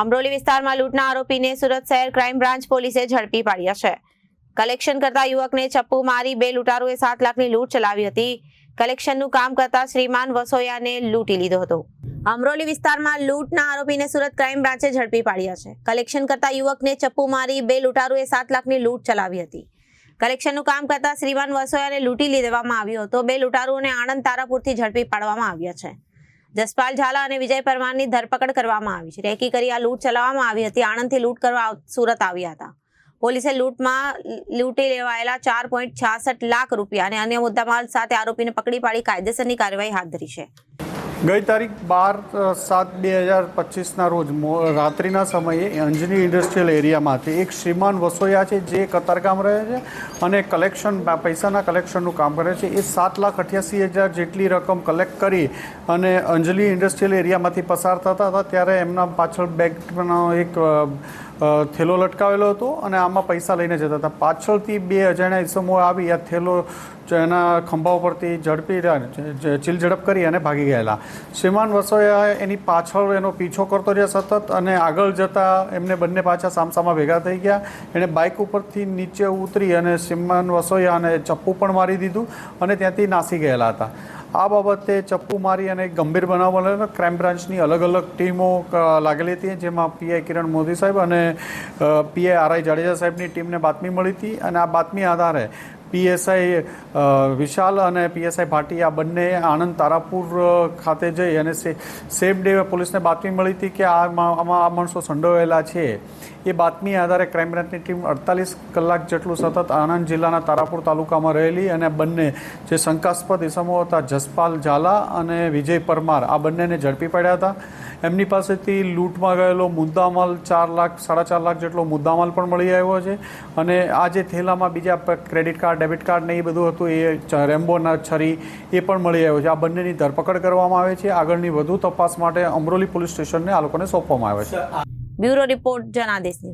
અમરોલી વિસ્તારમાં લૂંટના આરોપીને સુરત શહેર ક્રાઇમ બ્રાન્ચ પોલીસે ઝડપી પાડ્યા છે. કલેક્શન કરતા યુવકને ચપ્પુ મારી બે લૂંટારુએ સાત લાખની લૂંટ ચલાવી હતી. કલેક્શનનું કામ કરતા શ્રીમાન વસોયાને લૂંટી લીધો હતો. અમરોલી વિસ્તારમાં લૂંટના આરોપીને સુરત ક્રાઇમ બ્રાન્ચે ઝડપી પાડ્યા છે. કલેક્શન કરતા યુવકને ચપ્પુ મારી બે લૂંટારોએ સાત લાખની લૂંટ ચલાવી હતી. કલેક્શનનું કામ કરતા શ્રીમાન વસોયાને લૂંટી લેવામાં આવ્યો હતો. બે લૂંટારોને આણંદ તારાપુરથી ઝડપી પાડવામાં આવ્યા છે. જસપાલ ઝાલા અને વિજય પરમારની ધરપકડ કરવામાં આવી છે. રેકી કરી આ લૂંટ ચલાવવામાં આવી હતી. આણંદથી લૂંટ કરવા સુરત આવ્યા હતા. પોલીસે લૂંટમાં લૂંટી લેવાયેલા ચાર પોઈન્ટ છાસઠ લાખ રૂપિયા અને અન્ય મુદ્દામાલ સાથે આરોપીને પકડી પાડી કાયદેસરની કાર્યવાહી હાથ ધરી છે. ગઈ તારીખ બાર સાત બે હજાર પચીસના રોજ રાત્રિના સમયે અંજની ઇન્ડસ્ટ્રીયલ એરિયામાંથી એક શ્રીમાન વસોયા છે જે કતારગામ રહે છે અને કલેક્શન પૈસાના કલેક્શનનું કામ કરે છે. એ સાત લાખ અઠ્યાસી હજાર જેટલી રકમ કલેક્ટ કરી અને અંજલી ઇન્ડસ્ટ્રીયલ એરિયામાંથી પસાર થતા હતા. ત્યારે એમના પાછળ બેગનો એક થેલો લટકાવેલો હતો અને આમાં પૈસા લઈને જતા હતા. પાછળથી બે અજાણ્યા ઇસમો આવી આ થેલો એના ખંભા ઉપરથી ઝડપી રહ્યા- જ- જ- ચીલ ઝડપ કરી અને ભાગી ગયેલા. શ્રીમાન વસોયા એની પાછળ એનો પીછો કરતો રહ્યા સતત અને આગળ જતા એમને બંને પાછા સામસામા ભેગા થઈ ગયા. એણે બાઇક ઉપરથી નીચે ઉતરી અને શ્રીમાન વસોયાને ચપ્પુ પણ મારી દીધું અને ત્યાંથી નાસી ગયેલા હતા. આ બાબતે ચપ્પુ મારી અને ગંભીર બનાવ બનેલો ક્રાઇમ બ્રાન્ચની અલગ અલગ ટીમો લાગેલી હતી, જેમાં પીઆઈ કિરણ મોદી સાહેબ અને પીઆઈ આરઆઈ જાડેજા સાહેબની ટીમને બાતમી મળી હતી અને આ બાતમી આધારે પીએસઆઈ વિશાલ અને પીએસઆઈ ભાટી, આ બંને આણંદ તારાપુર ખાતે જઈ અને સેમ ડે પોલીસને બાતમી મળી હતી કે આમાં આમાં આ માણસો સંડોવાયેલા છે. એ બાતમી આધારે ક્રાઇમ બ્રાન્ચની ટીમ અડતાલીસ કલાક જેટલું સતત આણંદ જિલ્લાના તારાપુર તાલુકામાં રહેલી અને બંને જે શંકાસ્પદ ઇસમો હતા, જસપાલ ઝાલા અને વિજય પરમાર, આ બંનેને ઝડપી પડ્યા હતા. એમની પાસેથી લૂંટમાં ગયેલો મુદ્દામાલ ચાર લાખ, સાડા ચાર લાખ જેટલો મુદ્દામાલ પણ મળી આવ્યો છે. અને આ જે થેલામાં બીજા ક્રેડિટ કાર્ડ, ડેબિટ કાર્ડ ને એ બધું હતું, એ રેમ્બોના છરી એ પણ મળી આવ્યો છે. આ બંનેની ધરપકડ કરવામાં આવે છે. આગળની વધુ તપાસ માટે અમરોલી પોલીસ સ્ટેશનને આ લોકોને સોંપવામાં આવે છે. Bureau report Janadesh